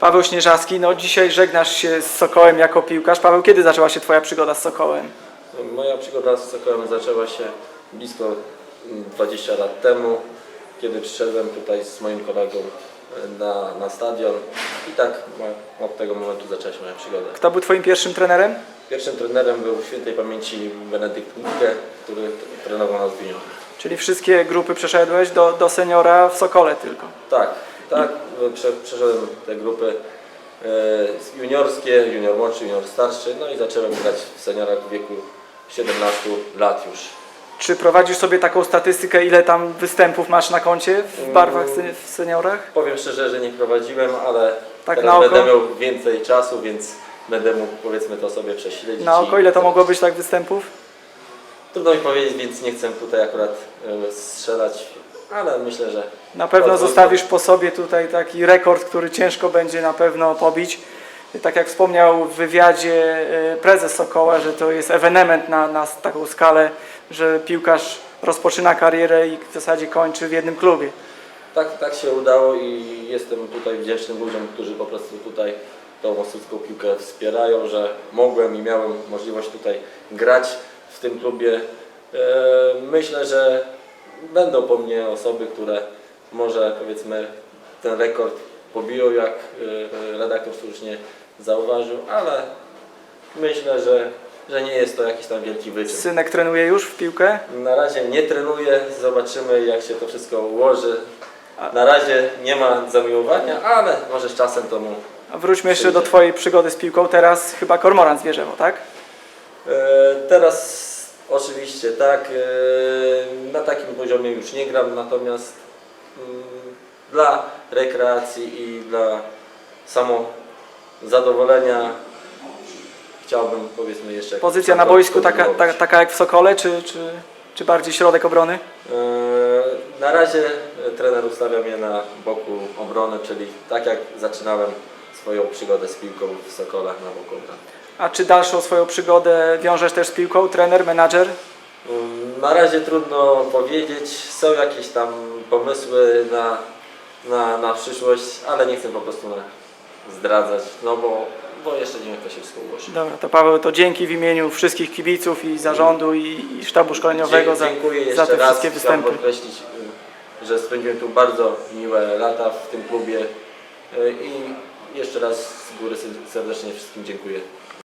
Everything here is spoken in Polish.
Paweł Śnieżawski, no dzisiaj żegnasz się z Sokołem jako piłkarz. Paweł, kiedy zaczęła się Twoja przygoda z Sokołem? Moja przygoda z Sokołem zaczęła się blisko mm, 20 lat temu, kiedy przyszedłem tutaj z moim kolegą e, na, na stadion i tak mo- od tego momentu zaczęła się moja przygoda. Kto był Twoim pierwszym trenerem? Pierwszym trenerem był świętej pamięci Benedykt Mitke, który trenował nas w. Czyli wszystkie grupy przeszedłeś do, do seniora w Sokole tylko. Tak, tak, prze, przeszedłem te grupy e, juniorskie, junior młodszy, junior starszy, no i zacząłem grać w seniorach w wieku 17 lat już. Czy prowadzisz sobie taką statystykę, ile tam występów masz na koncie w barwach se- w seniorach? Powiem szczerze, że nie prowadziłem, ale Tak teraz będę miał więcej czasu, więc będę mógł powiedzmy to sobie prześledzić. Na oko ile to mogło być tak występów? Trudno mi powiedzieć, więc nie chcę tutaj akurat strzelać, ale myślę, że Na pewno zostawisz po sobie tutaj taki rekord, który ciężko będzie na pewno pobić. Tak jak wspomniał w wywiadzie e, prezes Sokoła, że to jest ewenement na, na taką skalę, że piłkarz rozpoczyna karierę i w zasadzie kończy w jednym klubie. tak, tak się udało i jestem tutaj wdzięczny ludziom, którzy po prostu tutaj tą osudzką piłkę wspierają, że mogłem i miałem możliwość tutaj grać w tym klubie. E, Myślę, że będą po mnie osoby, które może powiedzmy ten rekord pobiją, jak e, redaktor słusznie zauważył, ale myślę, że, że nie jest to jakiś tam wielki wyczyn. Synek trenuje już w piłkę. Na razie nie trenuję, zobaczymy jak się to wszystko ułoży. Na razie nie ma zamiłowania, ale może z czasem to mu. A wróćmy jeszcze do Twojej przygody z piłką. Teraz chyba Kormoran Zwierzewo, tak? E, teraz oczywiście tak, e, na takim poziomie już nie gram, natomiast mm, dla rekreacji i dla samo zadowolenia chciałbym powiedzmy jeszcze... Pozycja na boisku taka, kontynuować. ta, taka jak w Sokole, czy, czy, czy bardziej środek obrony? E, Na razie trener ustawia mnie na boku obrony, czyli tak jak zaczynałem swoją przygodę z piłką w Sokolach na boku obrony. A czy dalszą swoją przygodę wiążesz też z piłką? Trener, menadżer? Na razie trudno powiedzieć, są jakieś tam pomysły na, na, na przyszłość, ale nie chcę po prostu na, zdradzać, no bo, bo jeszcze nie wiem jak to się wszystko ułoży. Dobra, to Paweł, to dzięki w imieniu wszystkich kibiców i zarządu i, i sztabu szkoleniowego za, Dziękuję jeszcze za te raz. wszystkie Chciałem występy. podkreślić, y, że spędziłem tu bardzo miłe lata w tym klubie y, i jeszcze raz z góry serdecznie wszystkim dziękuję.